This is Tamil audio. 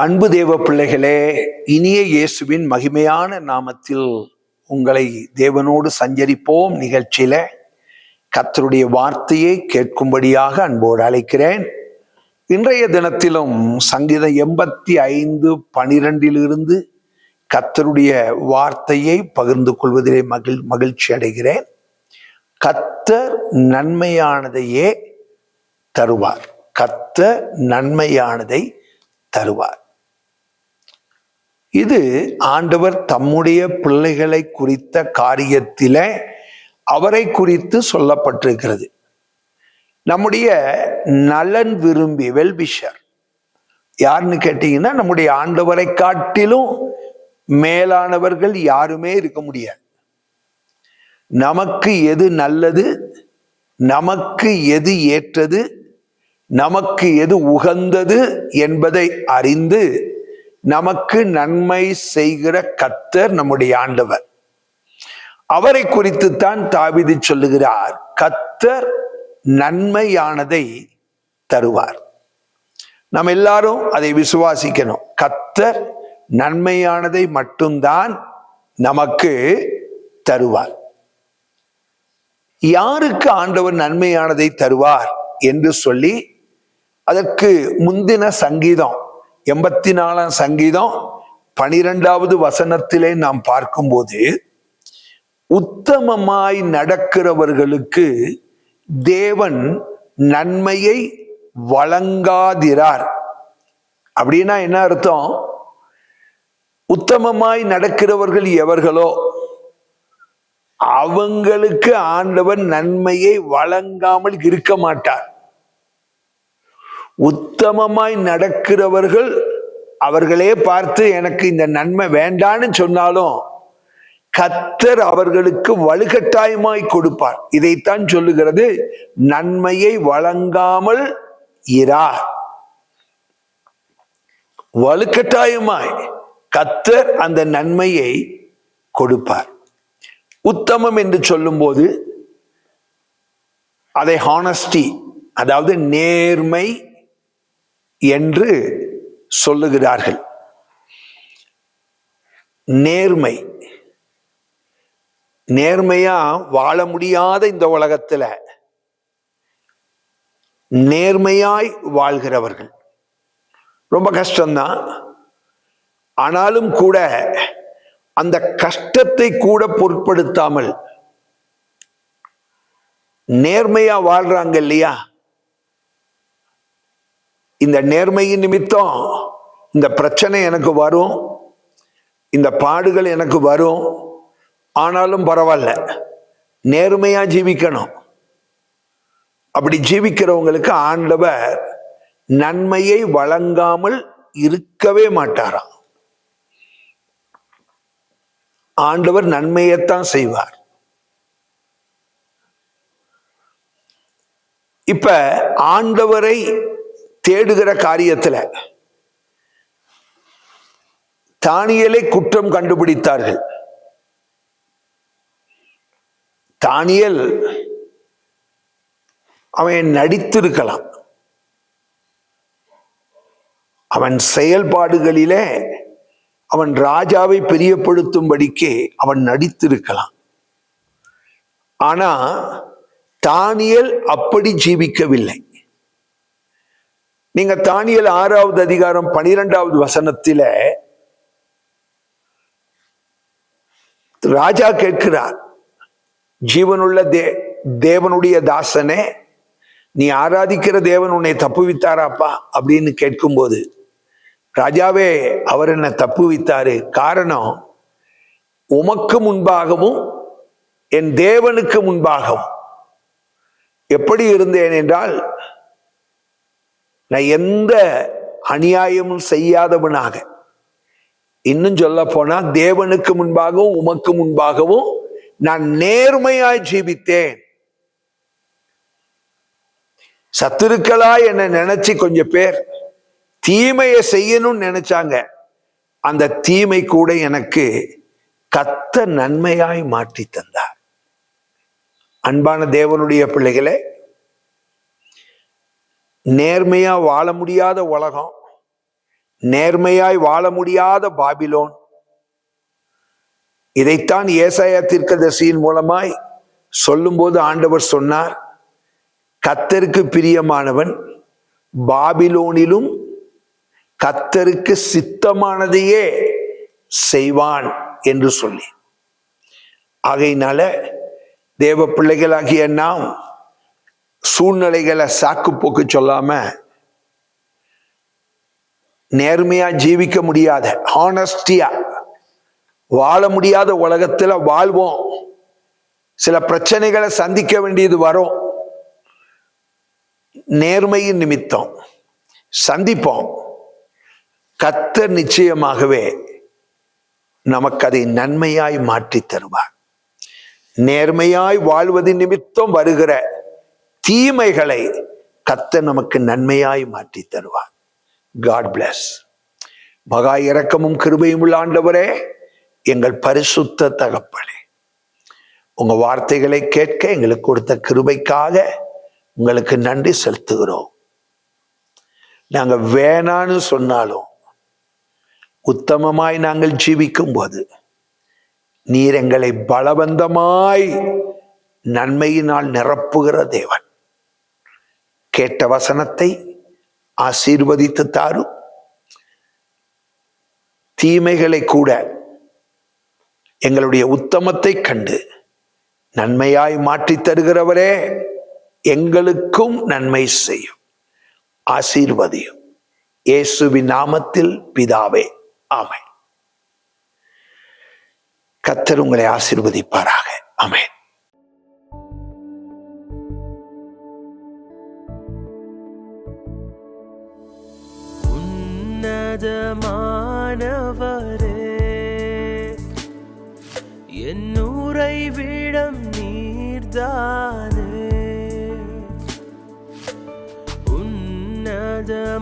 அன்பு தேவ பிள்ளைகளே இனிய இயேசுவின் மகிமையான நாமத்தில் உங்களை தேவனோடு சஞ்சரிப்போம் நிகழ்ச்சியில. கத்தருடைய வார்த்தையை கேட்கும்படியாக அன்போடு அழைக்கிறேன். இன்றைய தினத்திலும் சங்கீதம் எண்பத்தி ஐந்து பனிரெண்டிலிருந்து கத்தருடைய வார்த்தையை பகிர்ந்து கொள்வதிலே மகிழ் மகிழ்ச்சி அடைகிறேன். கத்தர் நன்மையானதையே தருவார். கத்த நன்மையானதை தருவார். இது ஆண்டவர் தம்முடைய பிள்ளைகளை குறித்த காரியத்தில அவரை குறித்து சொல்லப்பட்டிருக்கிறது. நம்முடைய நலன் விரும்பி வெல்விஷர் யாருன்னு கேட்டீங்கன்னா நம்முடைய ஆண்டவரை காட்டிலும் மேலானவர்கள் யாருமே இருக்க முடியாது. நமக்கு எது நல்லது நமக்கு எது ஏற்றது நமக்கு எது உகந்தது என்பதை அறிந்து நமக்கு நன்மை செய்கிற கத்தர் நம்முடைய ஆண்டவர். அவரை குறித்துத்தான் தாவிதி சொல்லுகிறார். கத்தர் நன்மையானதை தருவார். நம்ம எல்லாரும் அதை விசுவாசிக்கணும். கத்தர் நன்மையானதை மட்டும்தான் நமக்கு தருவார். யாருக்கு ஆண்டவர் நன்மையானதை தருவார் என்று சொல்லி அதற்கு முந்தின சங்கீதம் எண்பத்தி நாலாம் சங்கீதம் பனிரெண்டாவது வசனத்திலே நாம் பார்க்கும்போது உத்தமமாய் நடக்கிறவர்களுக்கு தேவன் நன்மையை வழங்காதிரார். அப்படின்னா என்ன அர்த்தம்? உத்தமமாய் நடக்கிறவர்கள் எவர்களோ அவங்களுக்கு ஆண்டவன் நன்மையை வழங்காமல் இருக்க மாட்டார். உத்தமமாய் நடக்கிறவர்கள் அவர்களே பார்த்து எனக்கு இந்த நன்மை வேண்டான்னு சொன்னாலும் கத்தர் அவர்களுக்கு வலுக்கட்டாயமாய் கொடுப்பார். இதைத்தான் சொல்லுகிறது நன்மையை வழங்காமல் இரார். வலுக்கட்டாயமாய் கத்தர் அந்த நன்மையை கொடுப்பார். உத்தமம் என்று சொல்லும்போது அதை ஹானஸ்டி அதாவது நேர்மை என்று சொல்லுகிறார்கள். நேர்மை. நேர்மையா வாழ முடியாத இந்த உலகத்துல நேர்மையாய் வாழ்கிறவர்கள். ரொம்ப கஷ்டம்தான். ஆனாலும் கூட அந்த கஷ்டத்தை கூட பொருட்படுத்தாமல் நேர்மையா வாழ்றாங்க இல்லையா? இந்த நேர்மையின் நிமித்தம் இந்த பிரச்சனை எனக்கு வரும் இந்த பாடுகள் எனக்கு வரும். ஆனாலும் பரவாயில்ல நேர்மையா ஜீவிக்கணும். அப்படி ஜீவிக்கிறவங்களுக்கு ஆண்டவர் நன்மையை வழங்காமல் இருக்கவே மாட்டாராம். ஆண்டவர் நன்மையைத்தான் செய்வார். இப்ப ஆண்டவரை தேடுகிற காரியத்துல தானியலை குற்றம் கண்டுபிடித்தார்கள். தானியல் அவன் நடித்திருக்கலாம். அவன் செயல்பாடுகளிலே அவன் ராஜாவை பிரியப்படுத்தும்படிக்கே அவன் நடித்திருக்கலாம். ஆனா தானியல் அப்படி ஜீவிக்கவில்லை. நீங்க தானியல் ஆறாவது அதிகாரம் பனிரெண்டாவது வசனத்தில ராஜா கேட்கிறார் ஜீவனுள்ள தே தேவனுடைய தாசனே நீ ஆராதிக்கிற தேவன் உன்னை தப்புவித்தாராப்பா? அப்படின்னு கேட்கும்போது ராஜாவே அவர் என்ன தப்புவித்தாரு. காரணம் உமக்கு முன்பாகவும் என் தேவனுக்கு முன்பாகவும். எப்படி இருந்தேன் என்றால் நான் எந்த அநியாயமும் செய்யாதவனாக. இன்னும் சொல்ல போனா தேவனுக்கு முன்பாகவும் உமக்கு முன்பாகவும் நான் நேர்மையாய் ஜீவித்தேன். சத்துருக்களா என்ன நினைச்சு கொஞ்சம் பேர் தீமையை செய்யணும்னு நினைச்சாங்க. அந்த தீமை கூட எனக்கு கத்த நன்மையாய் மாற்றி தந்தார். அன்பான தேவனுடைய பிள்ளைகளே நேர்மையா வாழ முடியாத உலகம் நேர்மையாய் வாழ முடியாத பாபிலோன். இதைத்தான் ஏசாயா தீர்க்கதரிசியின் மூலமாய் சொல்லும்போது ஆண்டவர் சொன்னார் கத்தருக்கு பிரியமானவன் பாபிலோனிலும் கத்தருக்கு சித்தமானதையே செய்வான் என்று சொல்லி. ஆகையினால தேவ பிள்ளைகளாகிய நாம் சூழ்நிலைகளை சாக்கு போக்கு சொல்லாம நேர்மையா ஜீவிக்க முடியாத ஹானஸ்டியா வாழ முடியாத உலகத்துல வாழ்வோம். சில பிரச்சனைகளை சந்திக்க வேண்டியது வரும். நேர்மையின் நிமித்தம் சந்திப்போம். கத்த நிச்சயமாகவே நமக்கு அதை நன்மையாய் மாற்றி தருவார். நேர்மையாய் வாழ்வதின் நிமித்தம் வருகிற தீமைகளை கத்த நமக்கு நன்மையாய் மாற்றி தருவார். காட் பிளஸ் மகா இரக்கமும் கிருபையும் உள்ள ஆண்டவரே எங்கள் பரிசுத்த தகப்பனே உங்க வார்த்தைகளை கேட்க எங்களுக்கு கொடுத்த கிருபைக்காக உங்களுக்கு நன்றி செலுத்துகிறோம். நாங்க வேணான்னு சொன்னாலும் உத்தமமாய் நாங்கள் ஜீவிக்கும் போது நீர் எங்களை பலவந்தமாய் நன்மையினால் நிரப்புகிற தேவன். கேட்ட வசனத்தை ஆசீர்வதித்து தாரும் தீமைகளை கூட எங்களுடைய உத்தமத்தை கண்டு நன்மையாய் மாற்றி தருகிறவரே எங்களுக்கும் நன்மை செய்யும். ஆசீர்வதியும். இயேசுவின் நாமத்தில் பிதாவே ஆமை கத்தர் உங்களை ஆசீர்வதிப்பாராக. அமேன் உன்னதமானவரே என் உறைவிடம் நீர்தானே. உன்னதமான